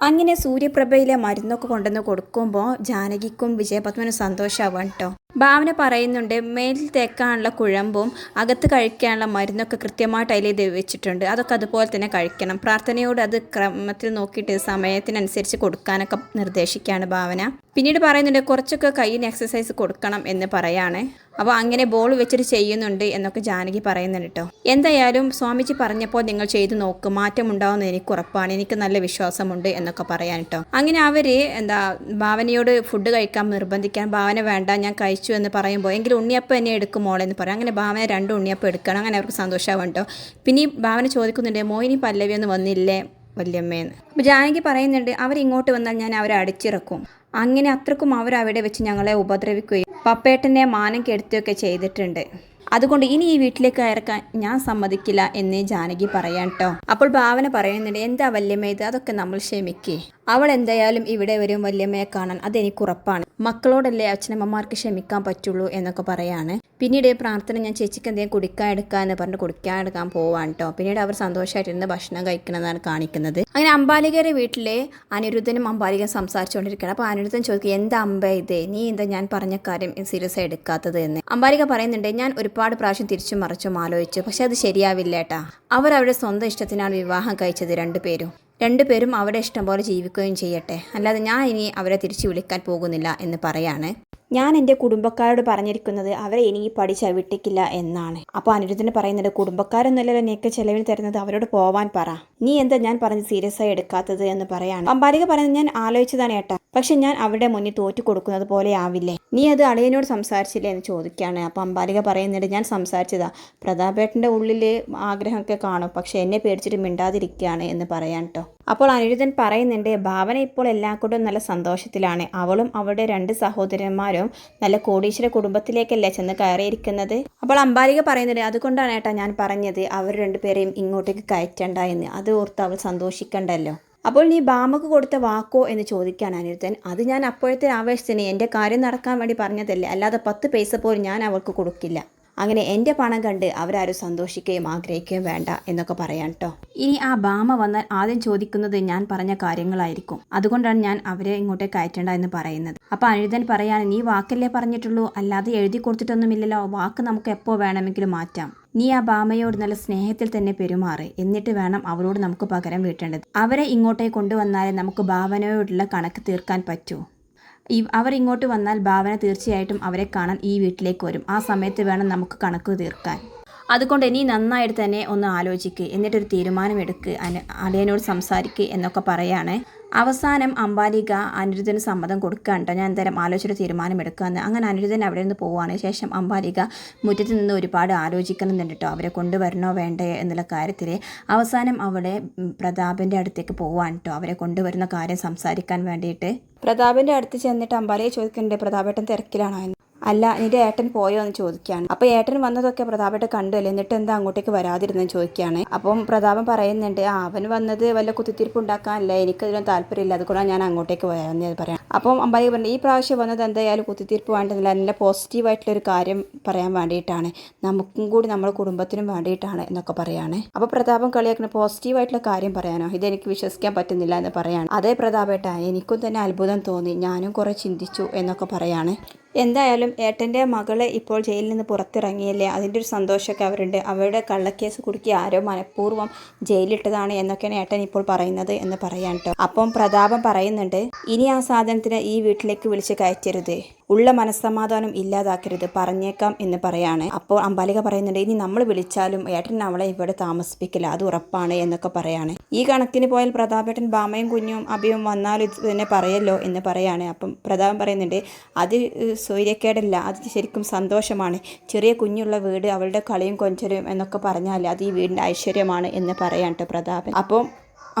അങ്ങനെ സൂര്യപ്രഭയിലെ മരുന്നൊക്കെ കൊണ്ടുവന്ന് കൊടുക്കുമ്പോൾ ജാനകിക്കും വിജയപത്മനും സന്തോഷമാവാണ് കേട്ടോ ഭാവന പറയുന്നുണ്ട് മേലിൽ തേക്കാനുള്ള കുഴമ്പും അകത്ത് കഴിക്കാനുള്ള മരുന്നൊക്കെ കൃത്യമായിട്ട് അതിൽ വെച്ചിട്ടുണ്ട്. അതൊക്കെ അതുപോലെ തന്നെ കഴിക്കണം. പ്രാർത്ഥനയോട് അത് ക്രമത്തിൽ നോക്കിയിട്ട് സമയത്തിനനുസരിച്ച് കൊടുക്കാനൊക്കെ നിർദ്ദേശിക്കുകയാണ് ഭാവന. പിന്നീട് പറയുന്നുണ്ട് കുറച്ചൊക്കെ കയ്യിന് എക്സസൈസ് കൊടുക്കണം എന്ന് പറയാണ്. അപ്പോൾ അങ്ങനെ ബോൾ വെച്ചിട്ട് ചെയ്യുന്നുണ്ട് എന്നൊക്കെ ജാനകി പറയുന്നുണ്ട് കേട്ടോ. എന്തായാലും സ്വാമിജി പറഞ്ഞപ്പോൾ നിങ്ങൾ ചെയ്തു നോക്ക്. മാറ്റം ഉണ്ടാവുമെന്ന് എനിക്ക് ഉറപ്പാണ്. എനിക്ക് നല്ല വിശ്വാസമുണ്ട് എന്നൊക്കെ പറയാൻ കേട്ടോ. അങ്ങനെ അവർ എന്താ ഭാവനയോട് ഫുഡ് കഴിക്കാൻ നിർബന്ധിക്കാൻ ഭാവന വേണ്ട ഞാൻ കഴിച്ചു എന്ന് പറയുമ്പോൾ എങ്കിലും ഉണ്ണിയപ്പം എന്നെ എടുക്കും മോളെന്ന് പറയും. അങ്ങനെ ഭാവന രണ്ട് ഉണ്ണിയപ്പം എടുക്കണം. അങ്ങനെ അവർക്ക് സന്തോഷമാവും കേട്ടോ പിന്നെ ഭാവന ചോദിക്കുന്നുണ്ട് മോഹിനി പല്ലവി ഒന്നും വന്നില്ലേ വല്യമ്മേന്ന് അപ്പോൾ ജാനകി പറയുന്നുണ്ട് അവരിങ്ങോട്ട് വന്നാൽ ഞാൻ അവരെ അടിച്ചിറക്കും. അങ്ങനെ അത്രക്കും അവർ അവിടെ വെച്ച് ഞങ്ങളെ ഉപദ്രവിക്കുകയും പപ്പേട്ടനെ മാനം കെടുത്തുകയൊക്കെ ചെയ്തിട്ടുണ്ട്. അതുകൊണ്ട് ഇനി ഈ വീട്ടിലേക്ക് കയറക്കാൻ ഞാൻ സമ്മതിക്കില്ല എന്ന് ജാനകി പറയാം കേട്ടോ അപ്പോൾ ഭാവന പറയുന്നുണ്ട് എന്താ വല്യമ്മ ഇത്? അതൊക്കെ നമ്മൾ ക്ഷമിക്കേ. അവൾ എന്തായാലും ഇവിടെ വരും വല്യമ്മയെ കാണാൻ അതെനിക്ക് ഉറപ്പാണ് മക്കളോടല്ലേ അച്ഛനമ്മമാർക്ക് ക്ഷമിക്കാൻ പറ്റുള്ളൂ എന്നൊക്കെ പറയാണ്. പിന്നീട് പ്രാർത്ഥന ഞാൻ ചേച്ചിക്ക് എന്തെങ്കിലും കുടിക്കാൻ എടുക്കുക എന്ന് പറഞ്ഞ് കുടിക്കാൻ എടുക്കാൻ പോവാണ് കേട്ടോ പിന്നീട് അവർ സന്തോഷമായിട്ടിരുന്ന് ഭക്ഷണം കഴിക്കണമെന്നാണ് കാണിക്കുന്നത്. അങ്ങനെ അമ്പാലികയുടെ വീട്ടിലെ അനിരുദ്ധനും അമ്പാലിക സംസാരിച്ചുകൊണ്ടിരിക്കുകയാണ്. അപ്പോൾ അനിരുദ്ധൻ ചോദിക്കും എന്താ അമ്പ ഇത്? നീ എന്താ ഞാൻ പറഞ്ഞ കാര്യം സീരിയസ് ആയി എടുക്കാത്തത് എന്ന്? അമ്പാലിക പറയുന്നുണ്ട് ഞാൻ ഒരുപാട് പ്രാവശ്യം തിരിച്ചും മറിച്ചും ആലോചിച്ചു. പക്ഷെ അത് ശരിയാവില്ല ഏട്ടാ അവർ അവരുടെ സ്വന്തം ഇഷ്ടത്തിനാണ് വിവാഹം കഴിച്ചത് രണ്ടുപേരും. രണ്ടുപേരും അവരെ ഇഷ്ടം പോലെ ജീവിക്കുകയും ചെയ്യട്ടെ. അല്ലാതെ ഞാൻ ഇനി അവരെ തിരിച്ചു വിളിക്കാൻ പോകുന്നില്ല എന്ന് പറയാണ്. ഞാൻ എന്റെ കുടുംബക്കാരോട് പറഞ്ഞിരിക്കുന്നത് അവരെ ഇനി പഠിച്ച വിട്ടിക്കില്ല എന്നാണ്. അപ്പോൾ അനിരുദ്ധന് പറയുന്നുണ്ട് കുടുംബക്കാരൊന്നുമല്ലല്ലോ നീക്ക് ചെലവിൽ തരുന്നത് അവരോട് പോവാൻ പറ. നീ എന്താ ഞാൻ പറഞ്ഞ് സീരിയസ് ആയി എടുക്കാത്തത് എന്ന് പറയാണ്. അമ്പാലിക പറയുന്നത് ഞാൻ ആലോചിച്ചതാണ് ഏട്ടാ. പക്ഷെ ഞാൻ അവരുടെ മുന്നിൽ തോറ്റു കൊടുക്കുന്നത് പോലെ ആവില്ലേ? നീ അത് അളിയനോട് സംസാരിച്ചില്ലേ എന്ന് ചോദിക്കുകയാണ്. അപ്പോൾ അമ്പാലിക പറയുന്നുണ്ട് ഞാൻ സംസാരിച്ചതാ. പ്രതാപേട്ടന്റെ ഉള്ളിൽ ആഗ്രഹമൊക്കെ കാണും പക്ഷെ എന്നെ പേടിച്ചിട്ട് മിണ്ടാതിരിക്കുകയാണ് എന്ന് പറയാൻ കേട്ടോ അപ്പോൾ അനിരുദ്ധൻ പറയുന്നുണ്ട് ഭാവന ഇപ്പോൾ എല്ലാം കൊണ്ടും നല്ല സന്തോഷത്തിലാണ്. അവളും അവളുടെ രണ്ട് സഹോദരന്മാരും നല്ല കോടീശ്വര കുടുംബത്തിലേക്കല്ലേ ചെന്ന് കയറിയിരിക്കുന്നത്? അപ്പോൾ അമ്പാലിക പറയുന്നുണ്ട് അതുകൊണ്ടാണ് ഏട്ടാ ഞാൻ പറഞ്ഞത് അവർ രണ്ടുപേരെയും ഇങ്ങോട്ടേക്ക് കയറ്റണ്ട എന്ന്. അത് ഓർത്ത് അവൾ സന്തോഷിക്കണ്ടല്ലോ. അപ്പോൾ നീ ബാമക്ക് കൊടുത്ത വാക്കോ എന്ന് ചോദിക്കാൻ അനിരുദ്ധൻ. അത് ഞാൻ അപ്പോഴത്തെ ആവേശത്തിന് എന്റെ കാര്യം നടക്കാൻ വേണ്ടി പറഞ്ഞതല്ലേ. അല്ലാതെ പത്ത് പൈസ പോലും ഞാൻ അവൾക്ക് കൊടുക്കില്ല. അങ്ങനെ എന്റെ പണം കണ്ട് അവരാരും സന്തോഷിക്കുകയും ആഗ്രഹിക്കുകയും വേണ്ട എന്നൊക്കെ പറയാൻ കേട്ടോ ഇനി ആ ഭാമ വന്നാൽ ആദ്യം ചോദിക്കുന്നത് ഞാൻ പറഞ്ഞ കാര്യങ്ങളായിരിക്കും. അതുകൊണ്ടാണ് ഞാൻ അവരെ ഇങ്ങോട്ടേ കയറ്റണ്ട എന്ന് പറയുന്നത്. അപ്പോൾ അനിരുദ്ധൻ പറയാണ് നീ വാക്കല്ലേ പറഞ്ഞിട്ടുള്ളൂ? അല്ലാതെ എഴുതി കൊടുത്തിട്ടൊന്നുമില്ലല്ലോ. വാക്ക് നമുക്ക് എപ്പോൾ വേണമെങ്കിലും മാറ്റാം. നീ ആ ബാമയോട് നല്ല സ്നേഹത്തിൽ തന്നെ പെരുമാറ്. എന്നിട്ട് വേണം അവരോട് നമുക്ക് പകരം വീട്ടേണ്ടത്. അവരെ ഇങ്ങോട്ടേക്ക് കൊണ്ടുവന്നാലേ നമുക്ക് ഭാവനയോടുള്ള കണക്ക് തീർക്കാൻ പറ്റൂ. ഈ അവർ ഇങ്ങോട്ട് വന്നാൽ ഭാവന തീർച്ചയായിട്ടും അവരെ കാണാൻ ഈ വീട്ടിലേക്ക് വരും. ആ സമയത്ത് വേണം നമുക്ക് കണക്ക് തീർക്കാൻ. അതുകൊണ്ട് ഇനി നന്നായിട്ട് തന്നെ ഒന്ന് ആലോചിക്ക്. എന്നിട്ടൊരു തീരുമാനമെടുക്ക്. അനു അലയനോട് സംസാരിക്കുക എന്നൊക്കെ പറയാണ്. അവസാനം അംബാലിക അനിരുദ്ധന് സമ്മതം കൊടുക്കാണ്ട് ഞാൻ എന്തായാലും ആലോചിച്ചിട്ട് തീരുമാനമെടുക്കാമെന്ന് അങ്ങനെ അനിരുദ്ധൻ അവിടെ നിന്ന് പോവുകയാണ് ശേഷം അംബാലിക മുറ്റത്ത് നിന്ന് ഒരുപാട് ആലോചിക്കുന്നുണ്ട് കേട്ടോ. അവരെ കൊണ്ടുവരണോ വേണ്ടേ എന്നുള്ള കാര്യത്തിൽ അവസാനം അവിടെ പ്രതാപന്റെ അടുത്തേക്ക് പോവാൻ കേട്ടോ. അവരെ കൊണ്ടുവരുന്ന കാര്യം സംസാരിക്കാൻ വേണ്ടിയിട്ട്. പ്രതാപന്റെ അടുത്ത് ചെന്നിട്ട് അംബാലിയെ ചോദിക്കുന്നുണ്ട് പ്രതാപേട്ടൻ തിരക്കിലാണോ? അല്ല നിന്റെ ഏട്ടൻ പോയോ എന്ന് ചോദിക്കുകയാണ് അപ്പോൾ ഏട്ടൻ വന്നതൊക്കെ പ്രതാപേട്ട കണ്ടല്ലേ? എന്നിട്ട് എന്താ അങ്ങോട്ടേക്ക് വരാതിരുന്നെന്ന് ചോദിക്കുകയാണ് അപ്പം പ്രതാപൻ പറയുന്നുണ്ട് ആ അവൻ വന്നത് വല്ല കുത്തിത്തിരിപ്പ് ഉണ്ടാക്കാനല്ല. എനിക്കതിനും താല്പര്യമില്ല. അതുകൊണ്ടാണ് ഞാൻ അങ്ങോട്ടേക്ക് വരാമെന്ന് പറയാം അപ്പം അമ്പായി പറഞ്ഞു ഈ പ്രാവശ്യം വന്നത് എന്തായാലും കുത്തിത്തിരിപ്പ് വേണ്ടതില്ല. നല്ല പോസിറ്റീവായിട്ടുള്ളൊരു കാര്യം പറയാൻ വേണ്ടിയിട്ടാണ്. നമുക്കും കൂടി നമ്മുടെ കുടുംബത്തിനും വേണ്ടിയിട്ടാണ് എന്നൊക്കെ പറയാണ്. അപ്പോൾ പ്രതാപം കളിയാക്കുന്ന പോസിറ്റീവായിട്ടുള്ള കാര്യം പറയാനോ? ഇതെനിക്ക് വിശ്വസിക്കാൻ പറ്റുന്നില്ല എന്ന് പറയാണ്. അതേ പ്രതാപേട്ട. എനിക്കും തന്നെ അത്ഭുതം തോന്നി. ഞാനും കുറേ ചിന്തിച്ചു എന്നൊക്കെ പറയാണ്. എന്തായാലും ഏട്ടന്റെ മകളെ ഇപ്പോൾ ജയിലിൽ നിന്ന് പുറത്തിറങ്ങിയല്ലേ? അതിന്റെ ഒരു സന്തോഷമൊക്കെ അവരുണ്ട്. അവരുടെ കള്ളക്കേസ് കുടുക്കി ആരോ മനഃപൂർവം ജയിലിട്ടതാണ് എന്നൊക്കെയാണ് ഏട്ടൻ ഇപ്പോൾ പറയുന്നത് എന്ന് പറയാൻ കേട്ടോ. അപ്പം പ്രതാപം പറയുന്നുണ്ട് ഇനി ആ സാധനത്തിന് ഈ വീട്ടിലേക്ക് വിളിച്ച് കയറ്റരുത്. ഉള്ള മനസ്സമാധാനം ഇല്ലാതാക്കരുത് പറഞ്ഞേക്കാം എന്ന് പറയാണ്. അപ്പോൾ അമ്പാലിക പറയുന്നുണ്ട് ഇനി നമ്മൾ വിളിച്ചാലും ഏട്ടൻ അവളെ ഇവിടെ താമസിപ്പിക്കില്ല അത് ഉറപ്പാണ് എന്നൊക്കെ പറയാണ്. ഈ കണക്കിന് പോയാൽ പ്രതാപേട്ടൻ ബാമയും കുഞ്ഞും അഭിയും വന്നാലും ഇത് തന്നെ പറയല്ലോ എന്ന് പറയാണ്. അപ്പം പ്രതാപൻ പറയുന്നുണ്ട് അത് സൂര്യക്കേടല്ല അത് ശരിക്കും സന്തോഷമാണ്. ചെറിയ കുഞ്ഞുള്ള വീട് അവളുടെ കളിയും കൊഞ്ചലും എന്നൊക്കെ പറഞ്ഞാൽ അത് ഈ വീടിന്റെ ഐശ്വര്യമാണ് എന്ന് പറയാൻ പ്രതാപൻ. അപ്പം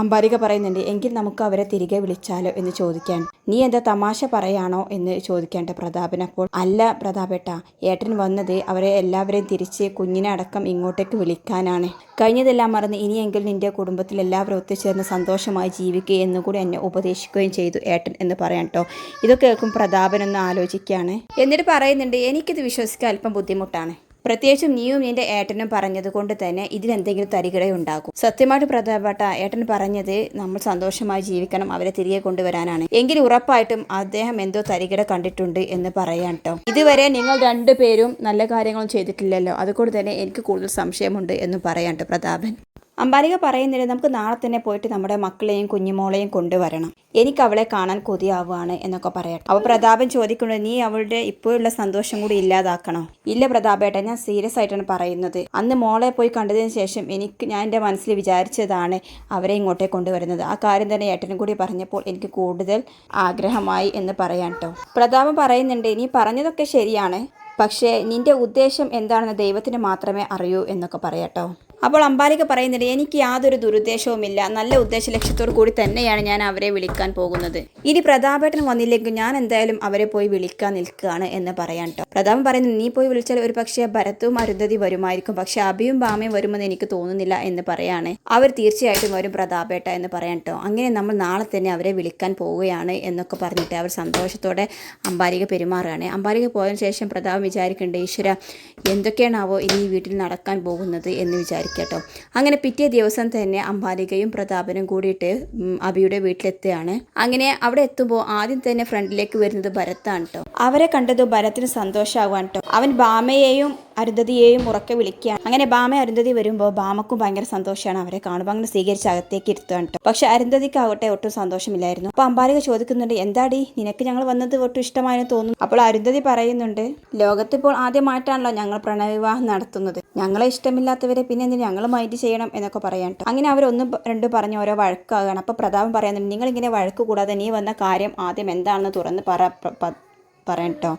അമ്പാലിക പറയുന്നുണ്ട് എങ്കിൽ നമുക്ക് അവരെ തിരികെ വിളിച്ചാലോ? എന്ന് ചോദിക്കാൻ. നീ എന്താ തമാശ പറയാണോ? എന്ന് ചോദിക്കേണ്ട പ്രതാപൻ അപ്പോൾ അല്ല പ്രതാപേട്ട ഏട്ടൻ വന്നത് അവരെ എല്ലാവരെയും തിരിച്ച് കുഞ്ഞിനെ അടക്കം ഇങ്ങോട്ടേക്ക് വിളിക്കാനാണ്. കഴിഞ്ഞതെല്ലാം മറന്ന് ഇനിയെങ്കിലും നിന്റെ കുടുംബത്തിൽ എല്ലാവരും ഒത്തുചേർന്ന് സന്തോഷമായി ജീവിക്കുക എന്നുകൂടി എന്നെ ഉപദേശിക്കുകയും ചെയ്തു ഏട്ടൻ എന്ന് പറയാം കേട്ടോ ഇതൊക്കെ കേൾക്കും പ്രതാപൻ ഒന്ന് ആലോചിക്കുകയാണ് എന്നിട്ട് പറയുന്നുണ്ട് എനിക്കിത് വിശ്വസിക്കാൻ അല്പം ബുദ്ധിമുട്ടാണ്. പ്രത്യേകിച്ചും നീയും നിന്റെ ഏട്ടനും പറഞ്ഞത് കൊണ്ട് തന്നെ ഇതിലെന്തെങ്കിലും തരികിടയുണ്ടാകും സത്യമായിട്ട് പ്രധാനപ്പെട്ട ഏട്ടൻ പറഞ്ഞത് നമ്മൾ സന്തോഷമായി ജീവിക്കണം അവരെ തിരികെ കൊണ്ടുവരാനാണ്. എങ്കിൽ ഉറപ്പായിട്ടും അദ്ദേഹം എന്തോ തരികിട കണ്ടിട്ടുണ്ട് എന്ന് പറയാം കേട്ടോ. ഇതുവരെ നിങ്ങൾ രണ്ടുപേരും നല്ല കാര്യങ്ങളും ചെയ്തിട്ടില്ലല്ലോ. അതുകൊണ്ട് തന്നെ എനിക്ക് കൂടുതൽ സംശയമുണ്ട് എന്ന് പറയാം കേട്ടോ പ്രതാപൻ. അംബാലിക പറയുന്നില്ല നമുക്ക് നാളെ തന്നെ പോയിട്ട് നമ്മുടെ മക്കളെയും കുഞ്ഞുമോളെയും കൊണ്ടുവരണം. എനിക്ക് അവളെ കാണാൻ കൊതിയാവുകയാണ് എന്നൊക്കെ പറയട്ടെ. അപ്പോൾ പ്രതാപൻ ചോദിക്കുന്നത് നീ അവളുടെ ഇപ്പോഴുള്ള സന്തോഷം കൂടി ഇല്ലാതാക്കണോ? ഇല്ല പ്രതാപേട്ട ഞാൻ സീരിയസ് ആയിട്ടാണ് പറയുന്നത്. അന്ന് മോളെ പോയി കണ്ടതിന് ശേഷം എനിക്ക് ഞാൻ എന്റെ മനസ്സിൽ വിചാരിച്ചതാണ് അവരെ ഇങ്ങോട്ടേ കൊണ്ടുവരുന്നത്. ആ കാര്യം തന്നെ ഏട്ടനും കൂടി പറഞ്ഞപ്പോൾ എനിക്ക് കൂടുതൽ ആഗ്രഹമായി എന്ന് പറയാം കേട്ടോ പ്രതാപൻ പറയുന്നുണ്ട് നീ പറഞ്ഞതൊക്കെ ശരിയാണ്. പക്ഷേ നിന്റെ ഉദ്ദേശം എന്താണെന്ന് ദൈവത്തിന് മാത്രമേ അറിയൂ എന്നൊക്കെ പറയാട്ടോ അപ്പോൾ അംബാലിക പറയുന്നുണ്ട് എനിക്ക് യാതൊരു ദുരുദ്ദേശവുമില്ല. നല്ല ഉദ്ദേശ ലക്ഷ്യത്തോടു കൂടി തന്നെയാണ് ഞാൻ അവരെ വിളിക്കാൻ പോകുന്നത്. ഇനി പ്രതാപേട്ടൻ വന്നില്ലെങ്കിൽ ഞാൻ എന്തായാലും അവരെ പോയി വിളിക്കാൻ നിൽക്കുകയാണ് എന്ന് പറയാൻ കേട്ടോ പ്രതാപൻ പറയുന്നു നീ പോയി വിളിച്ചാൽ ഒരു പക്ഷേ ഭരത്തും അരുന്ധതി വരുമായിരിക്കും. പക്ഷെ അഭിയും ബാമയും വരുമെന്ന് എനിക്ക് തോന്നുന്നില്ല എന്ന് പറയാണ്. അവർ തീർച്ചയായിട്ടും വരും പ്രതാപേട്ട എന്ന് പറയാൻ കേട്ടോ അങ്ങനെ നമ്മൾ നാളെ തന്നെ അവരെ വിളിക്കാൻ പോവുകയാണ് എന്നൊക്കെ പറഞ്ഞിട്ട് അവർ സന്തോഷത്തോടെ അംബാലിക പെരുമാറുകയാണ്. അംബാലിക പോയതിനു ശേഷം പ്രതാപം വിചാരിക്കേണ്ട ഈശ്വര എന്തൊക്കെയാണാവോ ഇനി ഈ വീട്ടിൽ നടക്കാൻ പോകുന്നത്? എന്ന് വിചാരിക്കട്ടോ അങ്ങനെ പിറ്റേ ദിവസം തന്നെ അംബാലികയും പ്രതാപനും കൂടിയിട്ട് അബിയുടെ വീട്ടിലെത്തുകയാണ്. അങ്ങനെ അവിടെ എത്തുമ്പോൾ ആദ്യം തന്നെ ഫ്രണ്ടിലേക്ക് വരുന്നത് ഭരത്താണ് കേട്ടോ അവരെ കണ്ടത് ഭരത്തിന് സന്തോഷമാവാൻ കേട്ടോ അവൻ ബാമയെയും അരുന്ധതിയെയും ഉറക്കെ വിളിക്കുകയാണ്. അങ്ങനെ ബാമ അരുന്ധതി വരുമ്പോൾ ബാമക്കും ഭയങ്കര സന്തോഷമാണ് അവരെ കാണുമ്പോൾ അങ്ങനെ സ്വീകരിച്ച് അകത്തേക്ക് ഇരുത്തുകയാണ് കേട്ടോ പക്ഷെ അരുന്ധതിക്കാവട്ടെ ഒട്ടും സന്തോഷമില്ലായിരുന്നു. അപ്പൊ അമ്പാലിക ചോദിക്കുന്നുണ്ട് എന്താടി? നിനക്ക് ഞങ്ങൾ വന്നത് ഒട്ടും ഇഷ്ടമായെന്ന് തോന്നുന്നു? അപ്പോൾ അരുന്ധതി പറയുന്നുണ്ട് ലോകത്തിപ്പോൾ ആദ്യമായിട്ടാണല്ലോ ഞങ്ങൾ പ്രണയവിവാഹം നടത്തുന്നത്. ഞങ്ങളെ ഇഷ്ടമില്ലാത്തവരെ പിന്നെ ഞങ്ങൾ മൈൻഡ് ചെയ്യണം എന്നൊക്കെ പറയാം. അങ്ങനെ അവരൊന്നും രണ്ട് പറഞ്ഞ് ഓരോ വഴക്കാകാണ് അപ്പോൾ പ്രതാപം പറയുന്നുണ്ട് നിങ്ങളിങ്ങനെ വഴക്ക് കൂടാതെ നീ വന്ന കാര്യം ആദ്യം എന്താണെന്ന് തുറന്ന് പറ പറയാം കേട്ടോ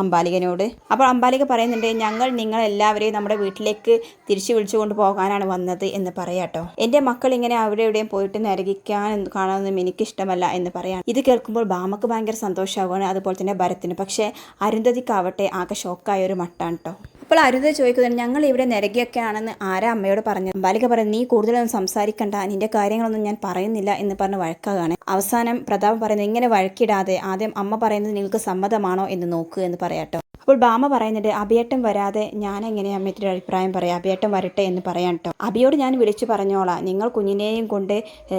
അംബാലികനോട്. അപ്പോൾ അംബാലിക പറയുന്നുണ്ട് ഞങ്ങൾ നിങ്ങളെല്ലാവരെയും നമ്മുടെ വീട്ടിലേക്ക് തിരിച്ചു വിളിച്ചു വിളിച്ചുകൊണ്ട് പോകാനാണ് വന്നത് എന്ന് പറയാട്ടോ എന്റെ മക്കൾ ഇങ്ങനെ അവിടെ എവിടെയും പോയിട്ട് നരകിക്കാൻ കാണാനൊന്നും എനിക്കിഷ്ടമല്ല എന്ന് പറയാം ഇത് കേൾക്കുമ്പോൾ ബാമക്ക് ഭയങ്കര സന്തോഷമാവുകയാണ് അതുപോലെ തന്നെ ഭരത്തിന്. പക്ഷേ അരുന്ധതിക്കാവട്ടെ ആകെ ഷോക്കായ ഒരു മട്ടാണ് കേട്ടോ അപ്പോൾ അരുത് ചോദിക്കുന്നത് ഞങ്ങൾ ഇവിടെ നിരകിയൊക്കെ ആണെന്ന് ആരാ അമ്മയോട് പറഞ്ഞു ബാലിക പറഞ്ഞു നീ കൂടുതലൊന്നും സംസാരിക്കണ്ട നിന്റെ കാര്യങ്ങളൊന്നും ഞാൻ പറയുന്നില്ല എന്ന് പറഞ്ഞ് വഴക്കാകാണ് അവസാനം പ്രതാപം പറയുന്നത് ഇങ്ങനെ വഴക്കിടാതെ ആദ്യം അമ്മ പറയുന്നത് നിങ്ങൾക്ക് സമ്മതമാണോ എന്ന് നോക്കുക എന്ന് പറയാട്ടോ അപ്പോൾ ബാമ പറയുന്നുണ്ട് അഭിയേട്ടൻ വരാതെ ഞാൻ എങ്ങനെയാണ് അമ്മയുടെ ഒരു അഭിപ്രായം പറയാം? അഭിയേട്ടൻ വരട്ടെ എന്ന് പറയാം കേട്ടോ അഭിയോട് ഞാൻ വിളിച്ചു പറഞ്ഞോളാം നിങ്ങൾ കുഞ്ഞിനെയും കൊണ്ട്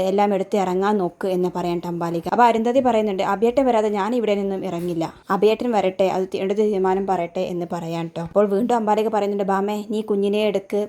എല്ലാം എടുത്ത് ഇറങ്ങാൻ നോക്ക് എന്ന് പറയാൻ ടമ്പാലിക അപ്പോൾ അരുന്ധതി പറയുന്നുണ്ട് അഭിയേട്ടൻ വരാതെ ഞാൻ ഇവിടെ നിന്നും ഇറങ്ങില്ല. അഭിയേട്ടൻ വരട്ടെ അത് എടുത്ത് തീരുമാനം പറയട്ടെ എന്ന് പറയാം കേട്ടോ അപ്പോൾ വീണ്ടും അമ്പാലിക പറയുന്നുണ്ട് ബാമേ നീ കുഞ്ഞിനെ എടുക്ക്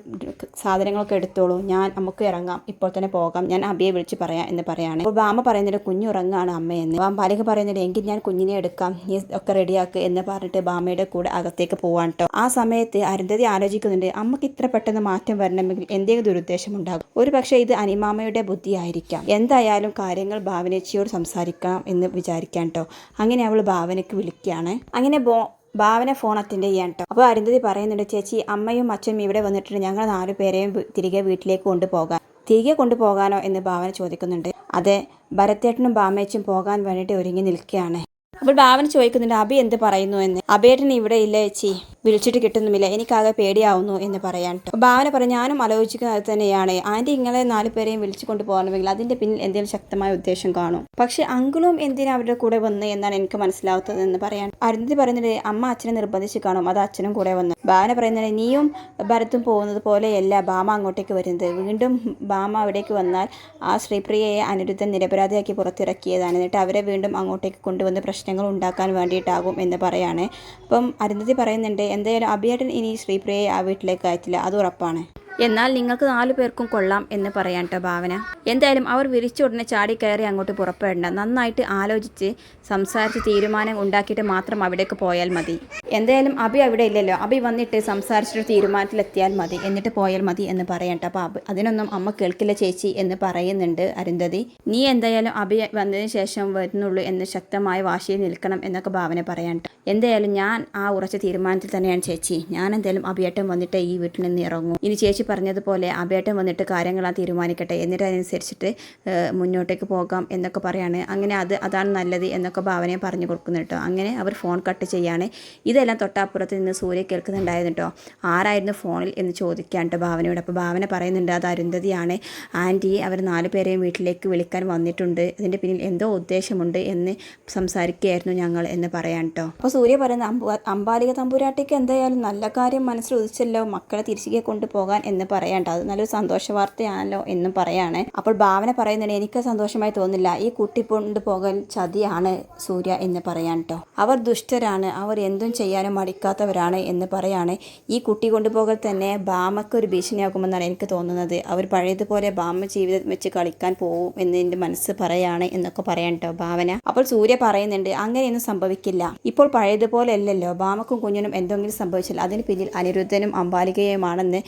സാധനങ്ങളൊക്കെ എടുത്തോളൂ. ഞാൻ നമുക്ക് ഇറങ്ങാം. ഇപ്പോൾ തന്നെ പോകാം. ഞാൻ അബിയെ വിളിച്ച് പറയാം എന്ന് പറയാണ്. അപ്പോൾ ബാമ പറയുന്നുണ്ട് കുഞ്ഞു ഉറങ്ങാണ് അമ്മയെന്ന് അമ്പാലിക പറയുന്നുണ്ട് എങ്കിൽ ഞാൻ കുഞ്ഞിനെ എടുക്കാം. നീ ഒക്കെ റെഡിയാക്ക് എന്ന് പറഞ്ഞിട്ട് ബാമയുടെ കൂടെ അകത്തേക്ക് പോവാൻ കേട്ടോ ആ സമയത്ത് അരുന്ധതി ആലോചിക്കുന്നുണ്ട് അമ്മയ്ക്ക് ഇത്ര പെട്ടെന്ന് മാറ്റം വരണമെങ്കിൽ എന്തെങ്കിലും ദുരുദ്ദേശം ഉണ്ടാകും. ഒരു പക്ഷേ ഇത് അനിമാമയുടെ ബുദ്ധിയായിരിക്കാം. എന്തായാലും കാര്യങ്ങൾ ഭാവനേച്ചിയോട് സംസാരിക്കാം എന്ന് വിചാരിക്കാൻ കേട്ടോ അങ്ങനെ അവൾ ഭാവനയ്ക്ക് വിളിക്കുകയാണ്. അങ്ങനെ ബോ ഭാവന ഫോൺ അറ്റൻഡ് ചെയ്യാൻ കേട്ടോ അപ്പോൾ അരുന്ധതി പറയുന്നുണ്ട് ചേച്ചി അമ്മയും അച്ഛനും ഇവിടെ വന്നിട്ടുണ്ട്. ഞങ്ങൾ നാലു പേരെയും തിരികെ വീട്ടിലേക്ക് കൊണ്ടുപോകാൻ തിരികെ കൊണ്ടുപോകാനോ? എന്ന് ഭാവന ചോദിക്കുന്നുണ്ട്. അതെ ഭരത്തേട്ടനും ബാമേച്ചും പോകാൻ വേണ്ടിയിട്ട് ഒരുങ്ങി നിൽക്കുകയാണ്. അപ്പോൾ ഭാവന ചോദിക്കുന്നുണ്ട് അബി എന്ത് പറയുന്നു? എന്ന്. അബേട്ടൻ ഇവിടെ ഇല്ല ചേച്ചി. വിളിച്ചിട്ട് കിട്ടുന്നുമില്ല. എനിക്കാകെ പേടിയാവുന്നു എന്ന് പറയാൻ. ഭാവന പറഞ്ഞു ഞാനും ആലോചിക്കുന്നത് തന്നെയാണ്. ആന്റി ഇങ്ങളെ നാല് പേരെയും വിളിച്ചു കൊണ്ട് പോകണമെങ്കിൽ അതിന്റെ പിന്നിൽ എന്തെങ്കിലും ശക്തമായ ഉദ്ദേശം കാണും. പക്ഷെ അങ്കിളും എന്തിനാ അവരുടെ കൂടെ വന്ന് എന്നാണ് എനിക്ക് മനസ്സിലാവുന്നത് എന്ന് പറയാൻ. അരുന്ധതി പറയുന്നത് അമ്മ അച്ഛനെ നിർബന്ധിച്ച് കാണും അത് അച്ഛനും കൂടെ വന്നു. ഭാവന പറയുന്നത് നീയും ഭരത്തും പോകുന്നത് പോലെയല്ല ഭാമ അങ്ങോട്ടേക്ക് വരുന്നത്. വീണ്ടും ഭാമ അവിടേക്ക് വന്നാൽ ആ ശ്രീപ്രിയയെ അനിരുദ്ധൻ നിരപരാധിയാക്കി പുറത്തിറക്കിയതാണ്. എന്നിട്ട് അവരെ വീണ്ടും അങ്ങോട്ടേക്ക് കൊണ്ടുവന്ന് പ്രശ്നങ്ങൾ ഉണ്ടാക്കാൻ വേണ്ടിയിട്ടാകും എന്ന് പറയാണ്. അപ്പം അരുന്ധതി പറയുന്നുണ്ട് എന്തായാലും അഭിയേട്ടൻ ഇനി ശ്രീപ്രിയയെ ആ വീട്ടിലേക്ക് അയച്ചില്ല. അത് ഉറപ്പാണ്. എന്നാൽ നിങ്ങൾക്ക് നാലു പേർക്കും കൊള്ളാം എന്ന് പറയാൻ കേട്ടോ ഭാവന. എന്തായാലും അവർ വിരിച്ച ഉടനെ ചാടി കയറി അങ്ങോട്ട് പുറപ്പെടേണ്ട. നന്നായിട്ട് ആലോചിച്ച് സംസാരിച്ച് തീരുമാനം ഉണ്ടാക്കിയിട്ട് മാത്രം അവിടേക്ക് പോയാൽ മതി. എന്തായാലും അഭി അവിടെ ഇല്ലല്ലോ. അഭി വന്നിട്ട് സംസാരിച്ചിട്ട് തീരുമാനത്തിലെത്തിയാൽ മതി. എന്നിട്ട് പോയാൽ മതി എന്ന് പറയാം കേട്ടോ അഭി- അതിനൊന്നും അമ്മ കേൾക്കില്ല ചേച്ചി എന്ന് പറയുന്നുണ്ട് അരുന്ധതി. നീ എന്തായാലും അഭി വന്നതിന് ശേഷം വരുന്നുള്ളൂ എന്ന് ശക്തമായ വാശിയിൽ നിൽക്കണം എന്നൊക്കെ ഭാവന പറയാൻ ട്ടോ. എന്തായാലും ഞാൻ ആ ഉറച്ച തീരുമാനത്തിൽ തന്നെയാണ് ചേച്ചി. ഞാൻ എന്തായാലും അഭിയേട്ടൻ വന്നിട്ട് ഈ വീട്ടിൽ നിന്ന് ഇറങ്ങും. ഇനി ചേച്ചി ചേച്ചി പറഞ്ഞതുപോലെ അബേട്ടൻ വന്നിട്ട് കാര്യങ്ങളാ തീരുമാനിക്കട്ടെ. എന്നിട്ട് അതിനനുസരിച്ചിട്ട് മുന്നോട്ടേക്ക് പോകാം എന്നൊക്കെ പറയാണ്. അങ്ങനെ അത് അതാണ് നല്ലത് എന്നൊക്കെ ഭാവനയെ പറഞ്ഞു കൊടുക്കുന്നു കേട്ടോ. അങ്ങനെ അവർ ഫോൺ കട്ട് ചെയ്യാണ്. ഇതെല്ലാം തൊട്ടപ്പുറത്ത് നിന്ന് സൂര്യ കേൾക്കുന്നുണ്ടായിരുന്നു കേട്ടോ. ആരായിരുന്നു ഫോണിൽ എന്ന് ചോദിക്കാൻ കേട്ടോ ഭാവനയോട്. അപ്പോൾ ഭാവന പറയുന്നുണ്ട് അത് അരുന്ധതിയാണ്. ആന്റി അവർ നാല് പേരെയും വീട്ടിലേക്ക് വിളിക്കാൻ വന്നിട്ടുണ്ട്. അതിന്റെ പിന്നിൽ എന്തോ ഉദ്ദേശമുണ്ട് എന്ന് സംസാരിക്കുകയായിരുന്നു ഞങ്ങൾ എന്ന് പറയാൻ കേട്ടോ. അപ്പോൾ സൂര്യ പറയുന്ന അമ്പു അമ്പാലിക തമ്പുരാട്ടിക്ക് എന്തായാലും നല്ല കാര്യം മനസ്സിൽ ഉദിച്ചല്ലോ. മക്കളെ തിരികെ കൊണ്ടുപോകാൻ എന്ന് പറയണ്ട. അത് നല്ലൊരു സന്തോഷ വാർത്തയാണല്ലോ എന്നും പറയാണ്. അപ്പോൾ ഭാവന പറയുന്നുണ്ട് എനിക്ക് സന്തോഷമായി തോന്നില്ല ഈ കുട്ടി കൊണ്ടുപോകൽ ചതിയാണ് സൂര്യ എന്ന് പറയാൻ കേട്ടോ അവർ ദുഷ്ടരാണ്. അവർ എന്തും ചെയ്യാനും മടിക്കാത്തവരാണ് എന്ന് പറയാണ്. ഈ കുട്ടി കൊണ്ടുപോകൽ തന്നെ ബാമയ്ക്ക് ഒരു ഭീഷണിയാകുമെന്നാണ് എനിക്ക് തോന്നുന്നത്. അവർ പഴയതുപോലെ ഭാമ ജീവിതം വെച്ച് കളിക്കാൻ പോകും എന്ന് എന്റെ മനസ്സ് പറയാണ് എന്നൊക്കെ പറയാൻ കേട്ടോ ഭാവന. അപ്പോൾ സൂര്യ പറയുന്നുണ്ട് അങ്ങനെയൊന്നും സംഭവിക്കില്ല. ഇപ്പോൾ പഴയതുപോലെ അല്ലല്ലോ. ഭാമക്കും കുഞ്ഞിനും എന്തെങ്കിലും സംഭവിച്ചാൽ അതിന് പിന്നിൽ അനിരുദ്ധനും അമ്പാലികയുമാണെന്ന്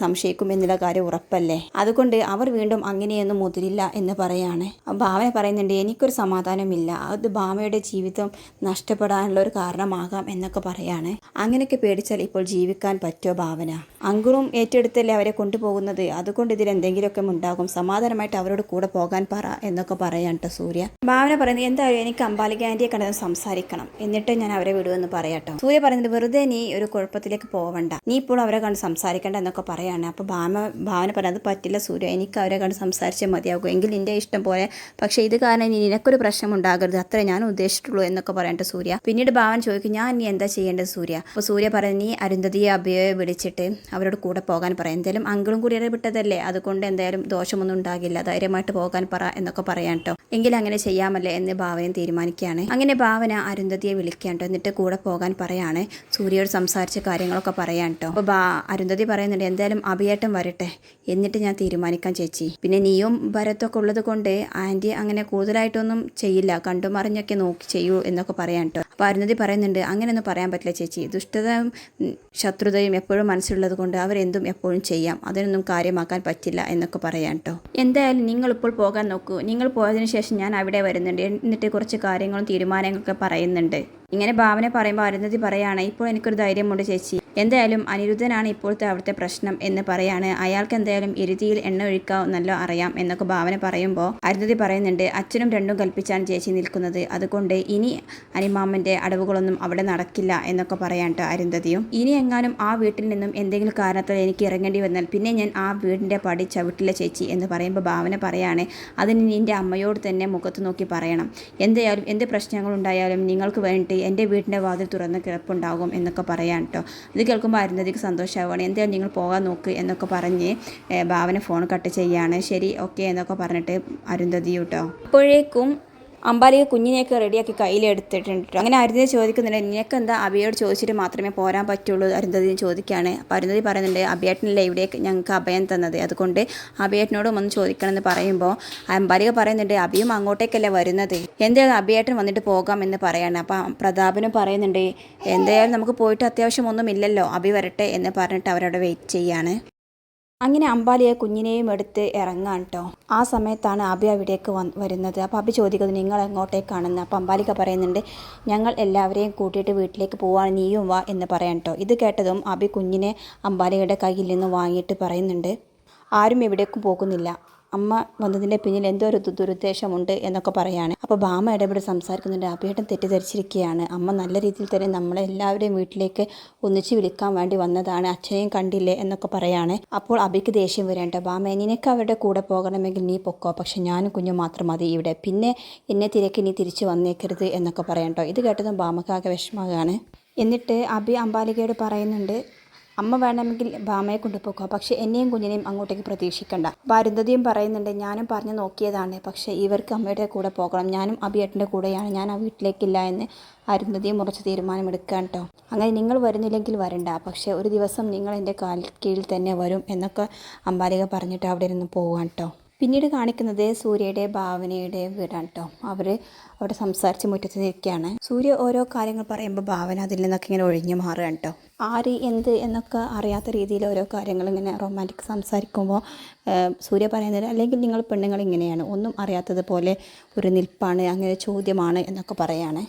സംശയിക്കും എന്നുള്ള കാര്യം ഉറപ്പല്ലേ? അതുകൊണ്ട് അവർ വീണ്ടും അങ്ങനെയൊന്നും മുതിരില്ല എന്ന് പറയാണ്. ഭാവന പറയുന്നുണ്ട് എനിക്കൊരു സമാധാനമില്ല. അത് ഭാമയുടെ ജീവിതം നഷ്ടപ്പെടാനുള്ള ഒരു കാരണമാകാം എന്നൊക്കെ പറയാണ്. അങ്ങനെയൊക്കെ പേടിച്ചാൽ ഇപ്പോൾ ജീവിക്കാൻ പറ്റുമോ ഭാവന? അങ്കുറും ഏറ്റെടുത്തല്ലേ അവരെ കൊണ്ടുപോകുന്നത്? അതുകൊണ്ട് ഇതിൽ എന്തെങ്കിലുമൊക്കെ ഉണ്ടാകും. സമാധാനമായിട്ട് അവരോട് കൂടെ പോകാൻ പറ എന്നൊക്കെ പറയാണ് കേട്ടോ സൂര്യ. ഭാവന പറയുന്നത് എന്തായാലും എനിക്ക് അമ്പാലിക ആന്റിയെ കണ്ടത് സംസാരിക്കണം. എന്നിട്ട് ഞാൻ അവരെ വിടുമെന്ന് പറയാട്ടോ സൂര്യ പറയുന്നത് വെറുതെ നീ ഒരു കുഴപ്പത്തിലേക്ക് പോവണ്ട. നീ ഇപ്പോൾ അവരെ കണ്ട് സംസാരിക്കണ്ട എന്നൊക്കെ പറയാണ് അപ്പോൾ ഭാവന ഭാവന പറയുന്നത് പറ്റില്ല സൂര്യ എനിക്ക് അവരെ കണ്ട് സംസാരിച്ചേ മതിയാകും. എങ്കിൽ എന്റെ ഇഷ്ടം പോലെ. പക്ഷേ ഇത് കാരണം ഇനി നിനക്കൊരു പ്രശ്നം ഉണ്ടാകരുത്. അത്രേ ഞാൻ ഉദ്ദേശിച്ചിട്ടുള്ളൂ എന്നൊക്കെ പറയട്ടെ സൂര്യ. പിന്നീട് ഭാവൻ ചോദിക്കും ഞാൻ ഇനി എന്താ ചെയ്യേണ്ടത് സൂര്യ? അപ്പോൾ സൂര്യ പറയുന്നത് നീ അരുന്ധതിയെ അഭയെ വിളിച്ചിട്ട് അവരോട് കൂടെ പോകാൻ പറ. എന്തായാലും അങ്കിളും കൂടി ഇടപെട്ടതല്ലേ അതുകൊണ്ട് എന്തായാലും ദോഷമൊന്നും ഉണ്ടാകില്ല. ധൈര്യമായിട്ട് പോകാൻ പറ എന്നൊക്കെ പറയാം കേട്ടോ. എങ്കിൽ അങ്ങനെ ചെയ്യാമല്ലേ എന്ന് ഭാവനയും തീരുമാനിക്കുകയാണ്. അങ്ങനെ ഭാവന അരുന്ധതിയെ വിളിക്കാൻ ട്ടോ എന്നിട്ട് കൂടെ പോകാൻ പറയാണ്. സൂര്യയോട് സംസാരിച്ച കാര്യങ്ങളൊക്കെ പറയാൻ കേട്ടോ. അപ്പോൾ അരുന്ധതി പറയുന്നുണ്ട് എന്തായാലും അഭിയേട്ടം വരട്ടെ എന്നിട്ട് ഞാൻ തീരുമാനിക്കാം ചേച്ചി. പിന്നെ നീയും ഭരത്തൊക്കെ ഉള്ളത് കൊണ്ട് ആന്റി അങ്ങനെ കൂടുതലായിട്ടൊന്നും ചെയ്യില്ല. കണ്ടും അറിഞ്ഞൊക്കെ നോക്കി ചെയ്യൂ എന്നൊക്കെ പറയാൻ കേട്ടോ. അപ്പോൾ അരുന്ധതി പറയുന്നുണ്ട് അങ്ങനെയൊന്നും പറയാൻ പറ്റില്ല ചേച്ചി. ദുഷ്ടതയും ശത്രുതയും എപ്പോഴും മനസ്സിലുള്ളത് കൊണ്ട് അവരെന്തും എപ്പോഴും ചെയ്യാം. അതിനൊന്നും കാര്യമാക്കാൻ പറ്റില്ല എന്നൊക്കെ പറയാൻ കേട്ടോ. എന്തായാലും നിങ്ങളിപ്പോൾ പോകാൻ നോക്കൂ. നിങ്ങൾ പോയതിനു ശേഷം ഞാൻ അവിടെ വരുന്നുണ്ട്. എന്നിട്ട് കുറച്ച് കാര്യങ്ങളും തീരുമാനങ്ങളൊക്കെ പറയുന്നുണ്ട്. ഇങ്ങനെ ഭാവന പറയുമ്പോൾ അരുന്ധതി പറയാണ് ഇപ്പോൾ എനിക്കൊരു ധൈര്യമുണ്ട് ചേച്ചി. എന്തായാലും അനിരുദ്ധനാണ് ഇപ്പോഴത്തെ അവിടുത്തെ പ്രശ്നം എന്ന് പറയാണ്. അയാൾക്ക് എന്തായാലും ഇരുതിയിൽ എണ്ണ ഒഴിക്കാവുന്നല്ലോ അറിയാം എന്നൊക്കെ ഭാവന പറയുമ്പോൾ അരുന്ധതി പറയുന്നുണ്ട് അച്ഛനും രണ്ടും കൽപ്പിച്ചാണ് ചേച്ചി നിൽക്കുന്നത്. അതുകൊണ്ട് ഇനി അനിമാമന്റെ അടവുകളൊന്നും അവിടെ നടക്കില്ല എന്നൊക്കെ പറയാൻ ട്ടോ അരുന്ധതിയും. ഇനി എങ്ങാനും ആ വീട്ടിൽ നിന്നും എന്തെങ്കിലും കാരണത്താൽ എനിക്ക് ഇറങ്ങേണ്ടി വന്നാൽ പിന്നെ ഞാൻ ആ വീടിന്റെ പടി ചവിട്ടില്ല ചേച്ചി എന്ന് പറയുമ്പോൾ ഭാവന പറയാണ്. അതിന് നിന്റെ അമ്മയോട് തന്നെ മുഖത്ത് നോക്കി പറയണം. എന്തായാലും എന്ത് പ്രശ്നങ്ങളുണ്ടായാലും നിങ്ങൾക്ക് വേണ്ടി എന്റെ വീടിന്റെ വാതിൽ തുറന്ന് കിടപ്പുണ്ടാകും എന്നൊക്കെ പറയാൻ കേട്ടോ ഇത് കേൾക്കുമ്പോൾ അരുന്ധതിക്ക് സന്തോഷമാവുകയാണ് എന്തായാലും നിങ്ങൾ പോകാൻ നോക്ക്? എന്നൊക്കെ പറഞ്ഞ് ഭാവന ഫോൺ കട്ട് ചെയ്യാണ്. ശരി ഓക്കെ എന്നൊക്കെ പറഞ്ഞിട്ട് അരുന്ധതി കേട്ടോ അപ്പോഴേക്കും അമ്പാലിക കുഞ്ഞിനെയൊക്കെ റെഡിയാക്കി കയ്യിലെടുത്തിട്ടുണ്ട്. ട്ടോ. അങ്ങനെ അരുന്ധതി ചോദിക്കുന്നുണ്ട് നിനക്ക് എന്താ അഭയോട് ചോദിച്ചിട്ട് മാത്രമേ പോരാൻ പറ്റുള്ളൂ? അരുന്ധതി ചോദിക്കുകയാണ്. അപ്പോൾ അരുന്ധതി പറയുന്നുണ്ട് അഭയേട്ടനല്ലേ ഇവിടേക്ക് ഞങ്ങൾക്ക് അഭയം തന്നത്? അതുകൊണ്ട് അഭയേട്ടനോടും ഒന്ന് ചോദിക്കണമെന്ന് പറയുമ്പോൾ അമ്പാലിക പറയുന്നുണ്ട് അഭിയും അങ്ങോട്ടേക്കല്ലേ വരുന്നത്? എന്തായാലും അഭയേട്ടൻ വന്നിട്ട് പോകാം എന്ന് പറയാണ്. അപ്പോൾ പ്രതാപനും പറയുന്നുണ്ട് എന്തായാലും നമുക്ക് പോയിട്ട് അത്യാവശ്യം ഒന്നും ഇല്ലല്ലോ അബി വരട്ടെ എന്ന് പറഞ്ഞിട്ട് അവരവിടെ വെയിറ്റ് ചെയ്യാണ്. അങ്ങനെ അമ്പാലിയെ കുഞ്ഞിനെയും എടുത്ത് ഇറങ്ങാൻ കേട്ടോ ആ സമയത്താണ് അബി അവിടേക്ക് വന്ന് വരുന്നത്. അപ്പോൾ അബി ചോദിക്കുന്നത് നിങ്ങൾ എങ്ങോട്ടേക്കാണെന്ന്? അപ്പോൾ അമ്പാലിക്ക പറയുന്നുണ്ട് ഞങ്ങൾ എല്ലാവരെയും കൂട്ടിയിട്ട് വീട്ടിലേക്ക് പോവാണ് നീയും വാ എന്ന് പറയാൻ കേട്ടോ ഇത് കേട്ടതും അബി കുഞ്ഞിനെ അമ്പാലികയുടെ കയ്യിൽ നിന്ന് വാങ്ങിയിട്ട് പറയുന്നുണ്ട് ആരും എവിടേക്കും പോകുന്നില്ല. അമ്മ വന്നതിന്റെ പിന്നിൽ എന്തോ ഒരു ദുരുദ്ദേശമുണ്ട് എന്നൊക്കെ പറയാണ്. അപ്പോൾ ഭാമ ഇടപെട്ട് സംസാരിക്കുന്നുണ്ട്. അഭിയേട്ടൻ തെറ്റിദ്ധരിച്ചിരിക്കുകയാണ്. അമ്മ നല്ല രീതിയിൽ തന്നെ നമ്മളെ എല്ലാവരെയും വീട്ടിലേക്ക് ഒന്നിച്ച് വിളിക്കാൻ വേണ്ടി വന്നതാണ്. അച്ഛനെയും കണ്ടില്ലേ എന്നൊക്കെ പറയാണ്. അപ്പോൾ അഭിക്ക് ദേഷ്യം വരേണ്ട ബാമ നിനക്ക് അവരുടെ കൂടെ പോകണമെങ്കിൽ നീ പൊക്കോ. പക്ഷെ ഞാനും കുഞ്ഞു മാത്രം മതി ഇവിടെ. പിന്നെ എന്നെ തിരക്ക് നീ തിരിച്ചു വന്നേക്കരുത് എന്നൊക്കെ പറയണ്ടോ ഇത് കേട്ടതും ഭാമക്കാകെ വിഷമമാണ്. എന്നിട്ട് അഭി അമ്പാലികയോട് പറയുന്നുണ്ട് അമ്മ വേണമെങ്കിൽ ഭാമയെ കൊണ്ടുപോക്കുക. പക്ഷെ എന്നെയും കുഞ്ഞിനെയും അങ്ങോട്ടേക്ക് പ്രതീക്ഷിക്കണ്ട. അരുന്ധതിയും പറയുന്നുണ്ട് ഞാനും പറഞ്ഞു നോക്കിയതാണ്. പക്ഷേ ഇവർക്ക് അമ്മയുടെ കൂടെ പോകണം. ഞാനും അഭിയേട്ടന്റെ കൂടെയാണ്. ഞാൻ ആ വീട്ടിലേക്കില്ല എന്ന് അരുന്ധതിയും ഉറച്ച് തീരുമാനമെടുക്കാൻ കേട്ടോ അങ്ങനെ നിങ്ങൾ വരുന്നില്ലെങ്കിൽ വരണ്ട. പക്ഷേ ഒരു ദിവസം നിങ്ങൾ എന്റെ കാൽ കീഴിൽ തന്നെ വരും എന്നൊക്കെ അമ്പാലിക പറഞ്ഞിട്ട് അവിടെ നിന്ന് പോകാൻ കേട്ടോ പിന്നീട് കാണിക്കുന്നത് സൂര്യയുടെ ഭാവനയുടെ വീടാണ് കേട്ടോ അവർ അവിടെ സംസാരിച്ച് മുറ്റത്ത് നിൽക്കുകയാണ് സൂര്യ ഓരോ കാര്യങ്ങൾ പറയുമ്പോൾ ഭാവന അതിൽ നിന്നൊക്കെ ഇങ്ങനെ ഒഴിഞ്ഞു മാറുകയാണ് കേട്ടോ ആര് എന്ത് എന്നൊക്കെ അറിയാത്ത രീതിയിൽ ഓരോ കാര്യങ്ങൾ ഇങ്ങനെ റൊമാന്റിക് സംസാരിക്കുമ്പോൾ സൂര്യ പറയുന്നത് അല്ലെങ്കിൽ നിങ്ങൾ പെണ്ണുങ്ങൾ ഇങ്ങനെയാണ് ഒന്നും അറിയാത്തതുപോലെ ഒരു നിൽപ്പാണ് അങ്ങനെ ചോദ്യമാണ് എന്നൊക്കെ പറയാണ്.